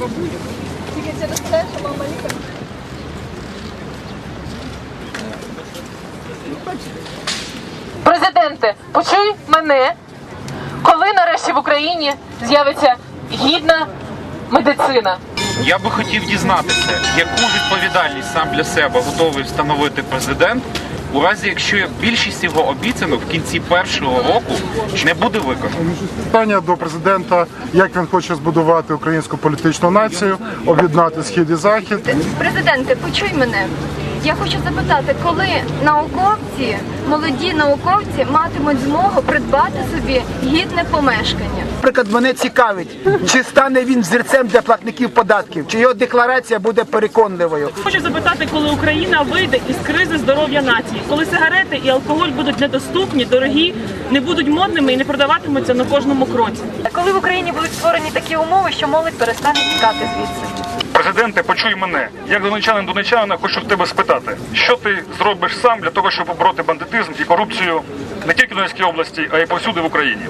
Тільки через те, що мама лікар. Президенте, почуй мене, коли нарешті в Україні з'явиться гідна медицина. Я би хотів дізнатися, яку відповідальність сам для себе готовий встановити президент, у разі якщо більшість його обіцянок в кінці першого року не буде виконано. Питання до президента, як він хоче збудувати українську політичну націю, об'єднати схід і захід. Президенте, почуй мене. Я хочу запитати, коли науковці, молоді науковці матимуть змогу придбати собі гідне помешкання? Наприклад, мене цікавить, чи стане він взірцем для платників податків, чи його декларація буде переконливою. Хочу запитати, коли Україна вийде із кризи здоров'я нації, коли сигарети і алкоголь будуть недоступні, дорогі, не будуть модними і не продаватимуться на кожному кроці. Коли в Україні будуть створені такі умови, що молодь перестане тікати звідси. Президенте, почуй мене. Як донечанин донечанина, хочу в тебе спитати, що ти зробиш сам для того, щоб побороти бандитизм і корупцію не тільки в Донецькій області, а й повсюди в Україні.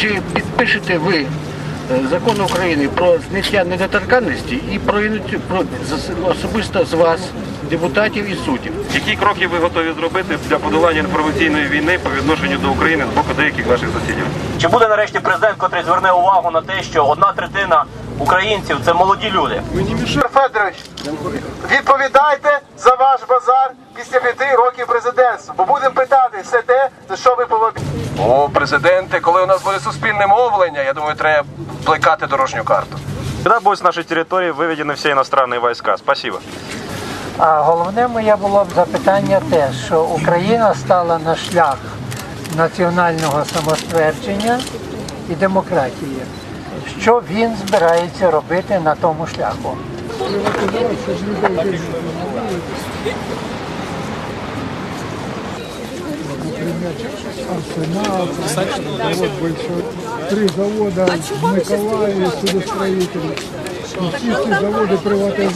Чи підпишете ви е, закон України про зняття недоторканності і про, про особисто з вас, депутатів і суддів? Які кроки ви готові зробити для подолання інформаційної війни по відношенню до України з боку деяких наших сусідів? Чи буде нарешті президент, котрий зверне увагу на те, що одна третина українців це молоді люди? Федорович, відповідайте за ваш базар після п'яти років президентства, бо будемо питати все те, за що ви пообіцяли. О, президенте, коли у нас буде суспільне мовлення, я думаю, треба плекати дорожню карту. Когда будут с нашей территории выведены все иностранные войска? Спасибо. А головне моє було б запитання те, що Україна стала на шлях національного самоствердження і демократії. Що він збирається робити на тому шляху? Арсенал, Три завода в Миколаєві, судостроїтелі. Всі ці заводи приватизовані.